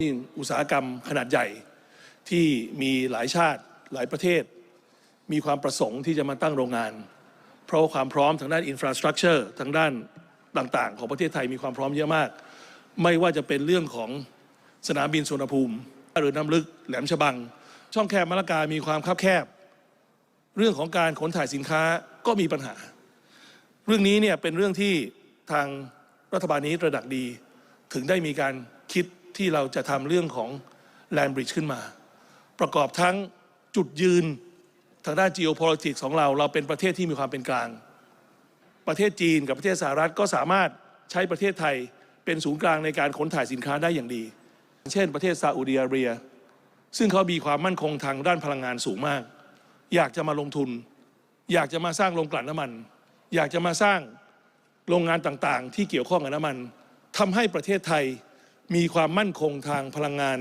นี่อุตสาหกรรมขนาดใหญ่ที่มีหลายชาติหลายประเทศ มีความประสงค์ที่จะมาตั้งโรงงาน เพราะความพร้อมทางด้านอินฟราสตรักเจอร์ทางด้านต่างๆ ของประเทศไทยมีความพร้อมเยอะมาก ไม่ว่าจะเป็นเรื่องของสนามบินสุวรรณภูมิหรือน้ำลึกแหลมฉบัง ช่องแคบมะละกามีความคับแคบ เรื่องของการขนถ่ายสินค้าก็มีปัญหา เรื่องนี้เนี่ยเป็นเรื่องที่ทางรัฐบาลนี้ระดับดี ถึงได้มีการคิด ที่เราจะทำเรื่องของ Land Bridge ขึ้นมา ประกอบทั้งจุดยืนทางด้าน geopolitics ของเรา เราเป็นประเทศที่มีความเป็นกลาง ประเทศจีนกับประเทศสหรัฐก็สามารถใช้ประเทศไทยเป็นศูนย์กลางในการขนถ่ายสินค้าได้อย่างดี เช่น ประเทศซาอุดิอาระเบีย ซึ่งเขามีความมั่นคงทางด้านพลังงานสูงมาก อยากจะมาลงทุน อยากจะมาสร้างโรงกลั่นน้ำมัน อยากจะมาสร้างโรงงานต่างๆ ที่เกี่ยวข้องกับน้ำมันทำให้ประเทศไทย มีความมั่นคงทางพลังงาน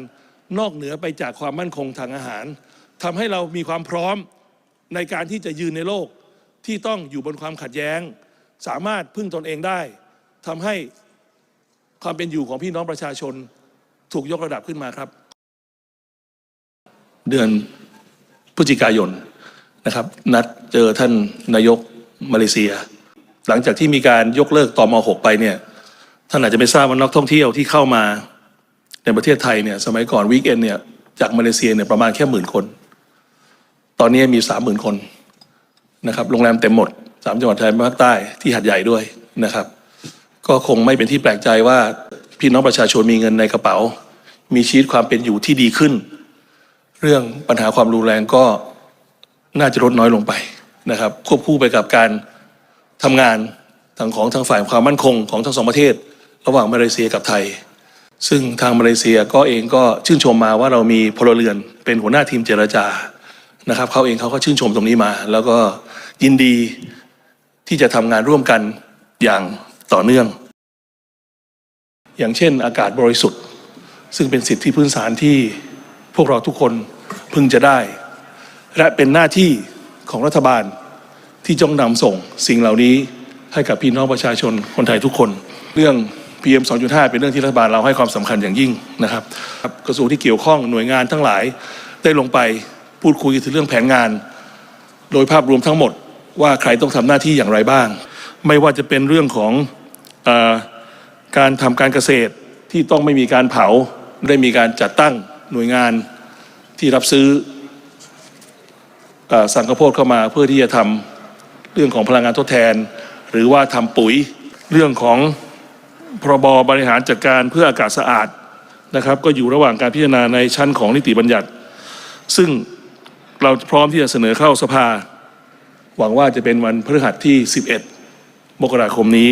นอกเหนือไปจากความมั่นคงทางอาหารทำให้เรามีความพร้อมในการที่จะยืนในโลกที่ต้องอยู่บนความขัดแย้ง สามารถพึ่งตนเองได้ทำให้ความเป็นอยู่ของพี่น้องประชาชนถูกยกระดับขึ้นมาครับ เดือนพฤศจิกายนนะครับ นัดเจอท่านนายกมาเลเซีย หลังจากที่มีการยกเลิกตอม 6 ไปเนี่ย ท่านอาจจะไม่ทราบว่านักท่องเที่ยวที่เข้ามาในประเทศไทยเนี่ยสมัยก่อนวีคเอนเนี่ยจากมาเลเซียเนี่ยประมาณแค่หมื่นคน ตอนนี้มีสามหมื่นคนนะครับโรงแรมเต็มหมดสามจังหวัดชายภาคใต้ที่หัดใหญ่ด้วยนะครับ ก็คงไม่เป็นที่แปลกใจว่าพี่น้องประชาชนมีเงินในกระเป๋า มีชีวิตความเป็นอยู่ที่ดีขึ้น เรื่องปัญหาความรุนแรงก็น่าจะลดน้อยลงไปนะครับ ควบคู่ไปกับการทำงานทางของทางฝ่ายความมั่นคงของทั้งสองประเทศ ระหว่างมาเลเซียกับไทย ซึ่งทางมาเลเซียก็เองก็ชื่นชมมาว่าเรามีพลเรือนเป็นหัวหน้าทีมเจรจานะครับเขาเองเขาก็ชื่นชมตรงนี้มา แล้วก็ยินดีที่จะทำงานร่วมกันอย่างต่อเนื่อง อย่างเช่น อากาศบริสุทธิ์ ซึ่งเป็นสิทธิพื้นฐานที่พวกเราทุกคนพึงจะได้ และเป็นหน้าที่ของรัฐบาลที่จ้องนำส่งสิ่งเหล่านี้ให้กับพี่น้องประชาชนคนไทยทุกคน เรื่อง PM 2.5 เป็นเรื่องที่รัฐบาลเราให้ความสำคัญอย่างยิ่งนะครับ กระทรวงที่เกี่ยวข้องหน่วยงานทั้งหลายได้ลงไปพูดคุยถึงเรื่องแผนงาน โดยภาพรวมทั้งหมดว่าใครต้องทำหน้าที่อย่างไรบ้าง ไม่ว่าจะเป็นเรื่องของอการทำการเกษตรที่ต้องไม่มีการเผาได้มีการจัดตั้งหน่วยงานที่รับซื้ออสังข้าวโพดเข้ามาเพื่อที่จะทำเรื่องของพลังงานทดแทน หรือว่าทำปุ๋ยเรื่องของ พรบบริหารจัดการเพื่ออากาศสะอาดนะครับ ก็อยู่ระหว่างการพิจารณาในชั้นของนิติบัญญัติ ซึ่งเราพร้อมที่จะเสนอเข้าสภา หวังว่าจะเป็นวันพฤหัสที่ 11 มกราคมนี้